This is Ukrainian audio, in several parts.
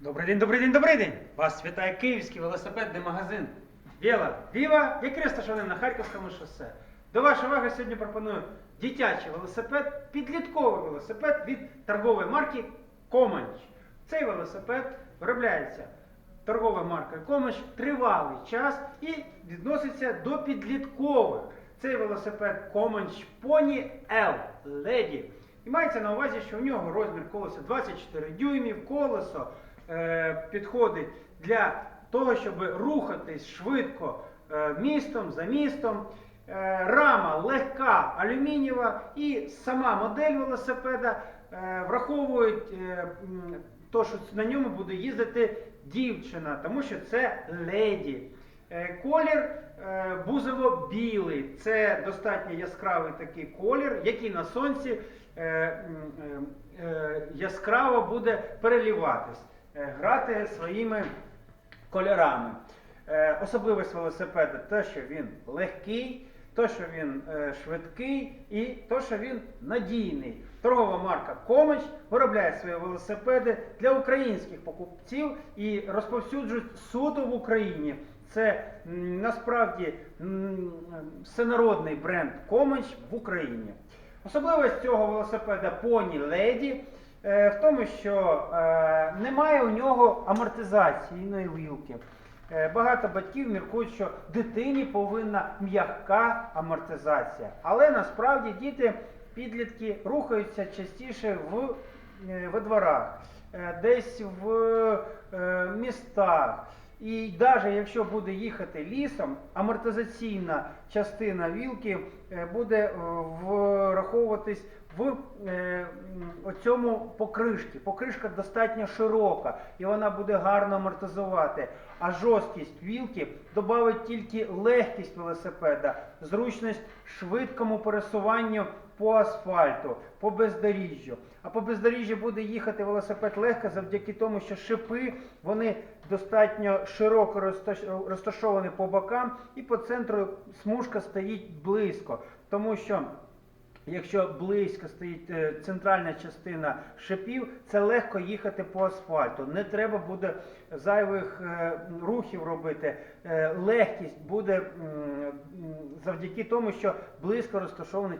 Добрий день, добрий день, добрий день! Вас вітає київський велосипедний магазин Віла Віва, який розташований на Харківському шосе. До вашої уваги сьогодні пропоную дитячий велосипед, підлітковий велосипед від торгової марки Команч. Цей велосипед виробляється торговою маркою Команч тривалий час і відноситься до підліткових. Цей велосипед Команч Pony L Lady. І мається на увазі, що у нього розмір колеса 24 дюймів, колесо підходить для того, щоб рухатись швидко е, містом за містом. Е, рама легка алюмінієва і сама модель велосипеда е, враховують е, то, що на ньому буде їздити дівчина, тому що це леді. Е, Колір е, бузово-білий. Це достатньо яскравий такий колір, який на сонці е, е, е, яскраво буде переліватись, е, грати своїми кольорами. Е, Особливість велосипеда те, що він легкий, то, що він е, швидкий і то, що він надійний. Торгова марка Комач виробляє свої велосипеди для українських покупців і розповсюджують суто в Україні. Це насправді всенародний бренд Комач в Україні. Особливість цього велосипеда Lady е, в тому, що е, немає у нього амортизаційної вилки. Е, Багато батьків міркують, що дитині повинна м'яка амортизація. Але насправді діти, підлітки рухаються частіше в, е, во дворах, е, десь в е, містах. І навіть якщо буде їхати лісом, амортизаційна частина вілки е, буде е, враховуватись в е, м, оцьому покришці. Покришка достатньо широка і вона буде гарно амортизувати. А жорсткість вілки додавить тільки легкість велосипеда, зручність швидкому пересуванню по асфальту, по бездоріжжю. А по бездоріжжю буде їхати велосипед легко завдяки тому, що шипи вони достатньо широко розташовані по бокам, і по центру смужка стоїть близько, тому що. Якщо близько стоїть е, центральна частина шипів, це легко їхати по асфальту. Не треба буде зайвих е, рухів робити. Е, Легкість буде завдяки тому, що близько розташована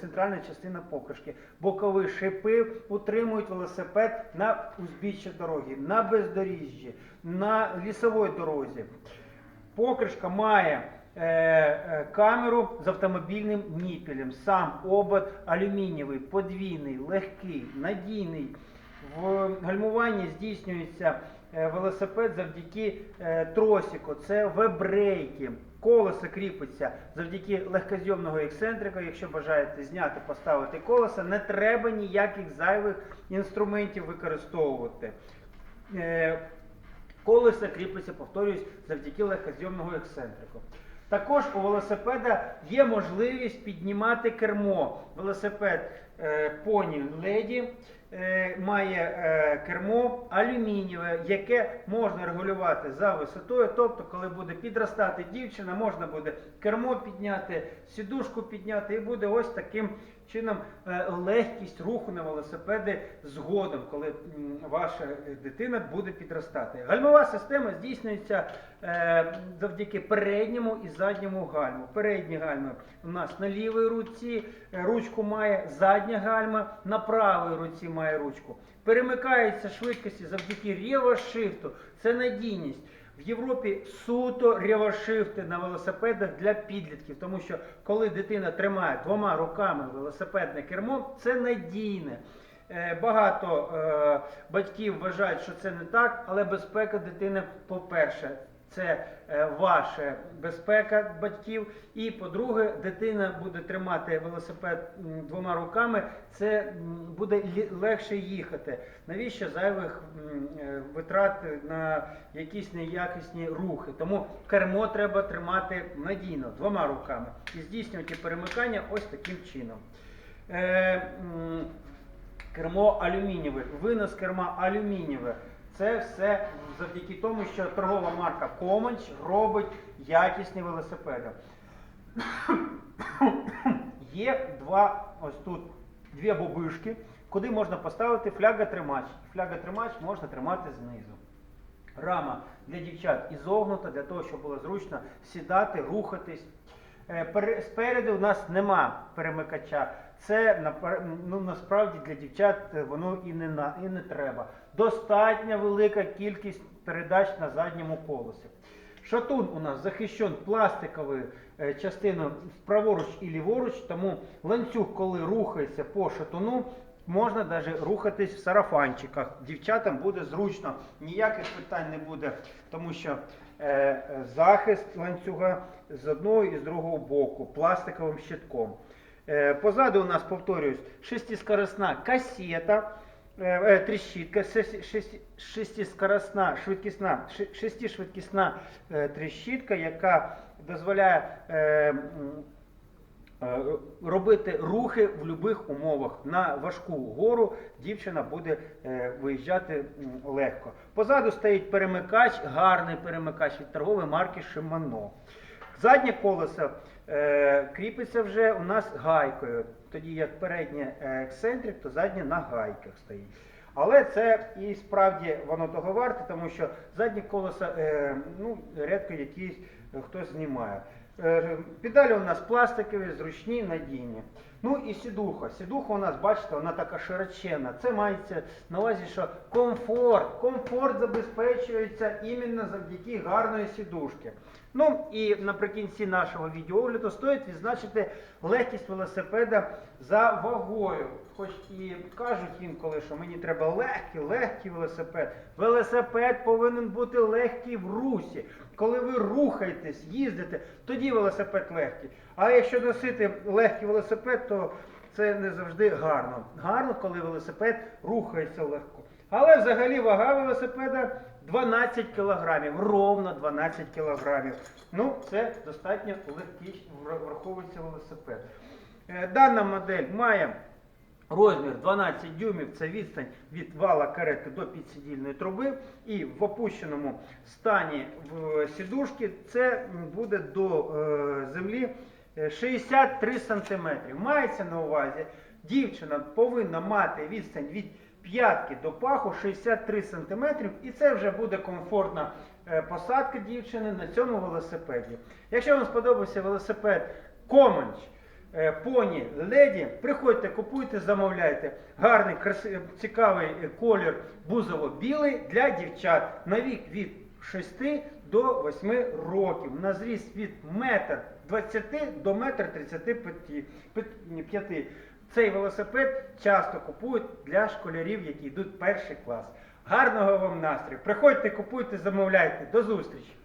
центральна частина покришки. Бокові шипи утримують велосипед на узбіччі дороги, на бездоріжжі, на лісовій дорозі. Покришка має камеру з автомобільним ніпелем. Сам обод алюмінієвий, подвійний, легкий, надійний. В гальмуванні здійснюється е, велосипед завдяки е, тросику. Це вебрейки. Колесо кріпиться завдяки легкозйомного ексцентрика. Якщо бажаєте зняти, поставити колесо, не треба ніяких зайвих інструментів використовувати. Е, Колесо кріпиться, повторюсь, завдяки легкозйомного ексцентрику. Також у велосипеда є можливість піднімати кермо. Велосипед е, Lady е, має е, кермо алюмінієве, яке можна регулювати за висотою. Тобто, коли буде підростати дівчина, можна буде кермо підняти, сідушку підняти, і буде ось таким чином е, легкість руху на велосипеді згодом, коли ваша дитина буде підростати. Гальмова система здійснюється е, завдяки передньому і задньому гальму. Передні гальми у нас на лівій руці, е, ручку має задня гальма, на правій руці має ручку. Перемикаються швидкості завдяки рєвошифту. Це надійність. В Європі суто ревошифти на велосипедах для підлітків, тому що коли дитина тримає двома руками велосипедне кермо, це надійне. Е, Багато е, батьків вважають, що це не так, але безпека дитини, по-перше, це е, ваша безпека батьків. І по-друге, дитина буде тримати велосипед двома руками, це буде легше їхати. Навіщо зайвих е, витрат на якісь неякісні рухи? Тому кермо треба тримати надійно двома руками і здійснювати перемикання ось таким чином. Е, кермо алюмінієве, винос керма алюмінієве. Це все завдяки тому, що торгова марка Команч робить якісні велосипеди. Є два ось тут дві бобишки. куди можна поставити фляготримач. Фляготримач можна тримати знизу. Рама для дівчат ізогнута, для того, щоб було зручно сідати, рухатись. Е, пере- Спереду у нас нема перемикача. Це ну, насправді для дівчат е, воно і не, на, і не треба. Достатня велика кількість передач на задньому колесі. Шатун у нас захищен пластиковою е, частиною праворуч і ліворуч, тому ланцюг, коли рухається по шатуну, можна навіть рухатись в сарафанчиках. Дівчатам буде зручно, ніяких питань не буде, тому що е, захист ланцюга з одного і з другого боку пластиковим щитком. Е, позаду у нас, повторюсь, шестискоростна касета. Е, е, тріщітка, шести- шести- швидкісна, шестишвидкісна е, тріщітка, яка дозволяє е, робити рухи в будь-яких умовах. На важку гору дівчина буде е, виїжджати легко. Позаду стоїть перемикач, гарний перемикач від торгової марки Shimano. Заднє колесо е, кріпиться вже у нас гайкою. Тоді як переднє е, ексцентрик, то заднє на гайках стоїть. Але це і справді воно того варте, тому що заднє колесо е, ну, рідко якийсь е, хтось знімає. Е, Педалі у нас пластикові, зручні, надійні. Ну і сідуха. Сідуха у нас, бачите, вона така широченна. Це мається на увазі, що комфорт. Комфорт забезпечується іменно завдяки гарної сідушки. Ну і наприкінці нашого відеоогляду стоїть відзначити легкість велосипеда за вагою. Хоч і кажуть інколи, що мені треба легкий, легкий велосипед. Велосипед повинен бути легкий в русі. Коли ви рухаєтесь, їздите, тоді велосипед легкий. А якщо носити легкий велосипед, то це не завжди гарно. Гарно, коли велосипед рухається легко. Але взагалі вага велосипеда 12 кілограмів, ровно 12 кілограмів. Ну, це достатньо легкий, враховується велосипед. Е, Дана модель має розмір 12 дюймів, це відстань від вала каретки до підсидільної труби. І в опущеному стані в сідушки це буде до е, землі е, 63 см. Мається на увазі, дівчина повинна мати відстань від п'ятки до паху 63 см, і це вже буде комфортна е, посадка дівчини на цьому велосипеді. Якщо вам сподобався велосипед Коменч, е, поні, леді, приходьте, купуйте, замовляйте. Гарний, краси- цікавий е, колір бузово-білий для дівчат на вік від 6 до 8 років. На зріст від 1,20 м до 1,35 м. Цей велосипед часто купують для школярів, які йдуть перший клас. Гарного вам настрою! Приходьте, купуйте, замовляйте. До зустрічі!